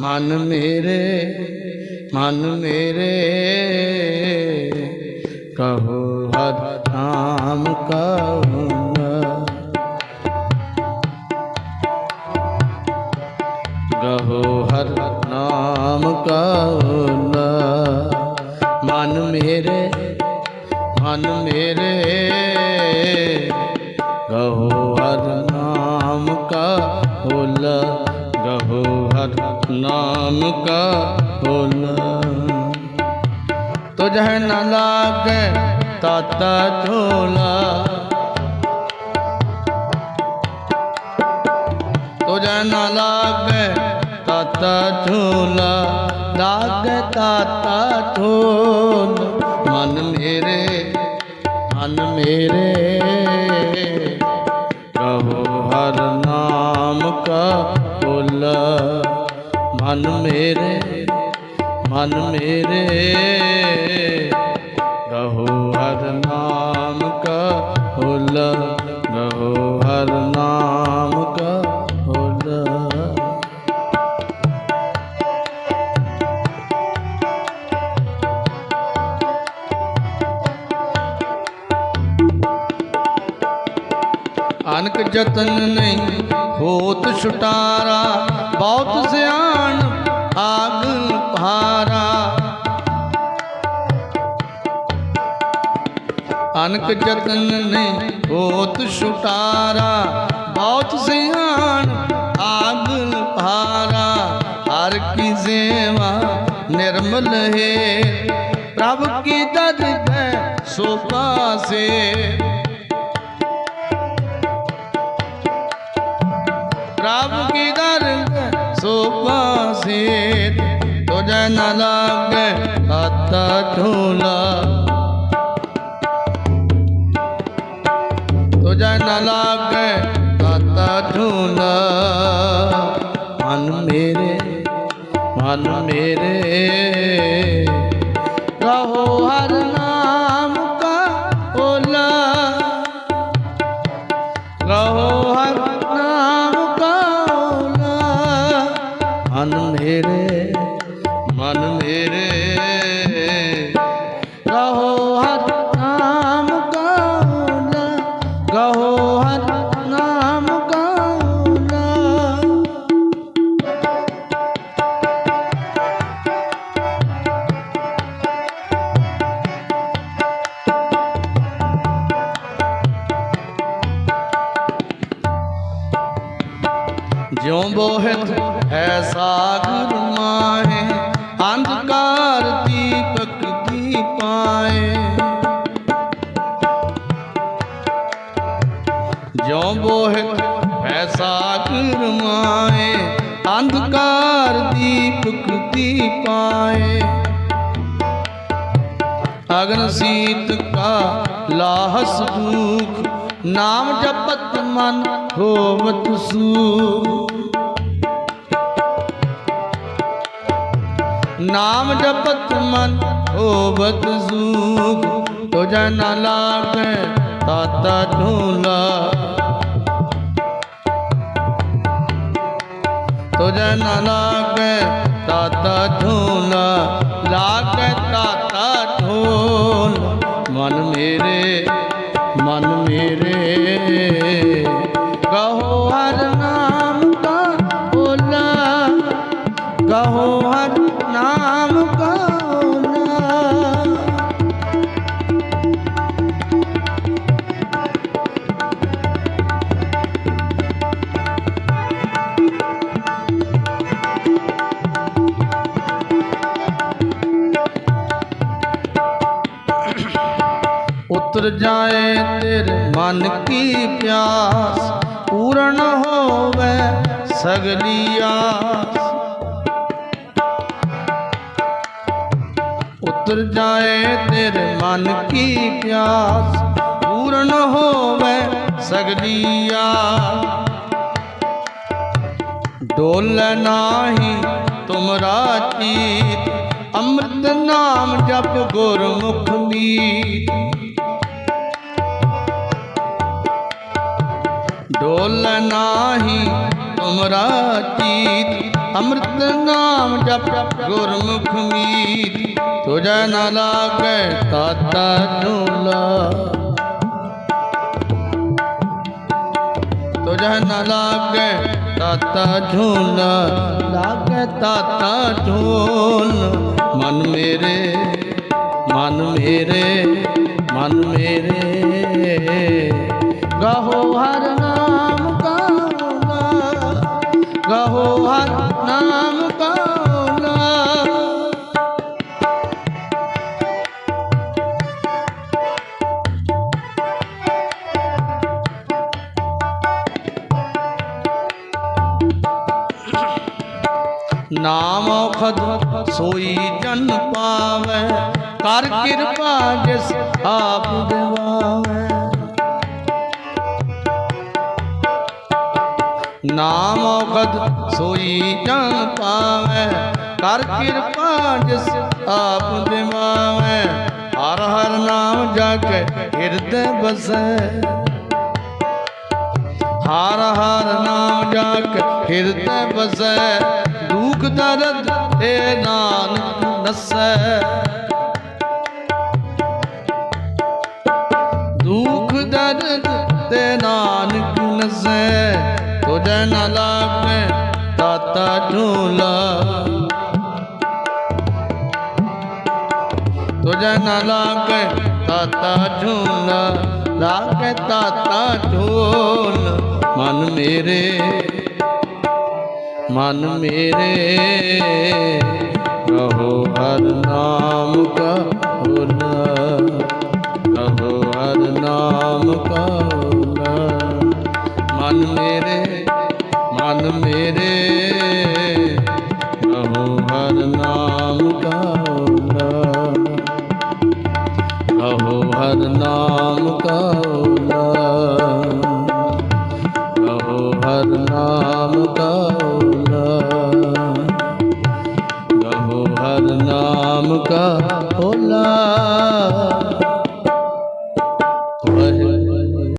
ਮਨ ਮੇਰੇ ਮਨ ਮੇਰੇ, ਕਹੋ ਹਰ ਨਾਮ ਕਹੂੰਗਾ। ਗਹੋ ਹਰ ਨਾਮ ਕਹੂੰਗਾ। ਮਨ ਮੇਰੇ ਮਨ ਮੇਰੇ ਗਹੋ ਹਰ ਨਾਮ ਕਾ ਹੋਲਾ ਗਹੋ ਹਰ ਨਾਮ ਕਾ ਹੋਲਾ ਤੁਝ ਨ ਲਾਗੇ ਤਾਤਾ ਝੋਲਾ। ਤੁਝ ਨ ਲਾਗੇ ਤਾਤਾ ਝੋਲਾ। ਲਾਗੇ ਤਾਤਾ ਝੋਲ। ਮਨ ਮੇਰੇ, ਮਨ ਮਨ ਮੇਰੇ ਮਨ ਮੇਰੇ। ਕਹੋ ਹਰ ਨਾਮ ਕਾ ਬੋਲ ਕਹੋ ਹਰ ਨਾਮ ਕਾ ਬੋਲ ਅਨਕ ਜਤਨ ਨਹੀਂ ਹੋਤ ਛੁਟਾਰਾ ਬਹੁਤ ਸਿਆਣ ਆਗਨ ਭਾਰਾ ਅਨਕ ਜਤਨ ਨਹੀਂ ਹੋਤ ਛੁਟਾਰਾ। ਬਹੁਤ ਸਿਆਣ ਆਗਨ ਭਾਰਾ ਹਰ ਕੀ ਸੇਵਾ ਨਿਰਮਲ ਹੈ। ਪ੍ਰਭ ਕੀ ਦਦ ਹੈ ਸੋ ਪਾਸੇ। ਦਰਗ ਸੋ ਪਾਸੇ ਤੁਝ ਨ ਲਾਗੇ, ਹੱਥ ਝੂਲਾ ਤੁਝ ਨ ਲਾਗੇ, ਹੱਥ ਝੂਲਾ ਮਨ ਮੇਰੇ ਮੇਰੇ ਰਹੋ ਹਰ ਨਾਮ ਕਉਲਾ ਰਹੋ ਹਰ ਨਾਮ ਕਉਲਾ ਜਿਉ ਬੋਹਿਤ ਹੈ ਅੰਧਕਾਰ ਦੀਪਕ ਦੀਪਾਏ ਅਗਨ ਸੀਤ ਕਾ ਲਾਹਸ ਦੁਖ ਨਾਮ ਜਪਤ ਮਨ ਹੋਵਤ ਸੂਖ। ਨਾਮ ਜਪਤ ਮਨ ਹੋਵਤ ਸੂਖ। ਤੁਝ ਨ ਲਾਗੇ, ਤਾਤਾ ਢੂਲਾ। ਤੁਝ ਨ ਲਾਗੇ ਤਾਤਾ ਢੂਲਾ ਲਾਗੇ ਤਾਤਾ ਢੋਲ ਮਨ ਮੇਰੇ ਮਨ ਮੇਰੇ। ਉਤਰ ਜਾਏ ਤੇਰੇ ਮਨ ਕੀ ਪਿਆਸ, ਪੂਰਨ ਹੋਵੇ ਸਗਲੀ ਆਸ। ਉਤਰ ਜਾਏ ਤੇਰੇ ਮਨ ਕੀ ਪਿਆਸ, ਪੂਰਨ ਹੋਵੇ ਸਗਲੀ ਆਸ। ਡੋਲ ਨਾਹੀ ਤੁਮਰਾ ਚੀਤ, ਅੰਮ੍ਰਿਤ ਨਾਮ ਜਪ ਗੁਰਮੁਖ ਮੀਤ। ਨਾਹੀ ਤੁਮਰਾ ਚੀਤ, ਅੰਮ੍ਰਿਤ ਨਾਮ ਜਪ, ਗੁਰਮੁਖ ਮੀਤ। ਤੁਝੈ ਨਾ ਲਾਗੈ ਤਾਤਾ ਝੂਲਾ ਤੁਝੈ ਨਾ ਲਾਗੈ ਤਾਤਾ ਝੂਲਾ ਲਾਗੈ ਤਾਤਾ ਝੂਲ ਮਨ ਮੇਰੇ ਮਨ ਮੇਰੇ ਮਨ ਮੇਰੇ। ਗਾਹੋ ਹਰ ਨਾਮ ਸੋਈ ਜਨ ਪਾਵੈ, ਕਰ ਕਿਰਪਾ ਜਿਸ ਆਪ ਦਿਵਾਵੈ। ਨਾਮ ਔਖਦ ਸੋਈ ਜਨ ਪਾਵੈ, ਕਰ ਕਿਰਪਾ ਜਿਸ ਆਪ ਦਿਵਾਵੈ। ਹਰ ਹਰ ਨਾਮ ਜਗ, ਹਿਰਦੈ ਬਸੈ ਹਰ ਹਰ ਨਾਮ ਜਪ ਹਿਰਦੈ ਬਸੈ ਦੁਖ ਨਾਨਕ ਨਸੈ। ਦੁਖ ਦਰਦ ਤੇ ਨਾਨਕ ਨਸੈ। ਤੁਝੈ ਨ ਲਾਗੈ ਤਾਤਾ ਝੂਲਾ ਤੁਝੈ ਨ ਲਾਗੈ ਤਾਤਾ ਝੂਲਾ ਲਾਗੈ ਤਾਤਾ ਝੂਲ ਮਨ ਮੇਰੇ। ਮਨ ਮੇਰੇ ਰਹੋ ਹਰ ਨਾਮ ਕਾ ਹੋਲਾ ਰਹੋ ਹਰ ਨਾਮ ਕਾ ਹੋਲਾ ਮਨ ਮੇਰੇ ਮਨ ਮੇਰੇ ਰਹੋ ਹਰ ਨਾਮ ਕਾ ਹੋਲਾ ਰਹੋ ਹਰ ਨਾਮ ਕਾ ਹੋਲਾ ਰਹੋ ਹਰ ਨਾਮ ਕਾ ਹੋਲਾ ਰਹੋ ਹਰ ਨਾਮ ਕਾ ਹੋਲਾ